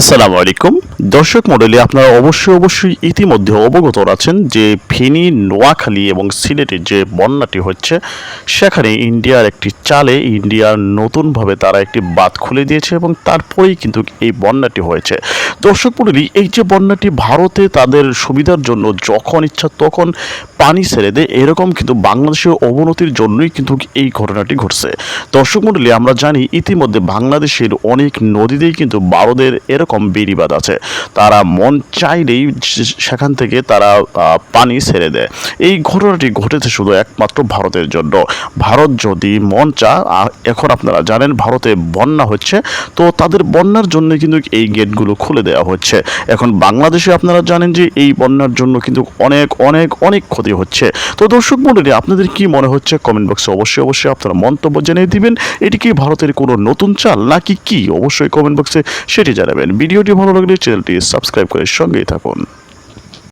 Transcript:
আসসালামু আলাইকুম। দর্শক মডেলে আপনারা অবশ্যই অবশ্যই ইতিমধ্যে অবগত আছেন যে ফেনী, নোয়াখালী এবং সিলেটের যে বন্যাটি হচ্ছে, সেখানে ইন্ডিয়ার একটি চালে ইন্ডিয়ার নতুনভাবে তারা একটি বাঁধ খুলে দিয়েছে এবং তারপরেই কিন্তু এই বন্যাটি হয়েছে। দর্শক মণ্ডলী এই যে বন্যাটি ভারতে তাদের সুবিধার জন্য যখন ইচ্ছা তখন পানি ছেড়ে দেয়, এরকম কিন্তু বাংলাদেশের অবনতির জন্যই কিন্তু এই ঘটনাটি ঘটছে। দর্শক মণ্ডলী আমরা জানি ইতিমধ্যে বাংলাদেশের অনেক নদীতেই কিন্তু ভারতের এরকম বেড়িবাদ আছে। তারা মন চাইলেই সেখান থেকে তারা পানি ছেড়ে দেয়। এই ঘটনাটি ঘটেছে শুধু একমাত্র ভারতের জন্য। ভারত যদি মন চা এখন আপনারা জানেন ভারতে বন্যা হচ্ছে, তো তাদের বন্যার জন্য কিন্তু এই গেটগুলো খুলে দেওয়া হচ্ছে। এখন বাংলাদেশে আপনারা জানেন যে এই বন্যার জন্য কিন্তু অনেক অনেক অনেক ক্ষতি হচ্ছে। তো দর্শক মন্ডলী, আপনাদের কি মনে হচ্ছে? কমেন্ট বক্সে অবশ্যই অবশ্যই আপনারা মন্তব্য জানিয়ে দিবেন। এটি কি ভারতের কোনো নতুন চাল, নাকি কি? অবশ্যই কমেন্ট বক্সে সেটি জানাবেন। ভিডিওটি ভালো লাগলে চ্যানেলটি সাবস্ক্রাইব করে সঙ্গেই থাকুন।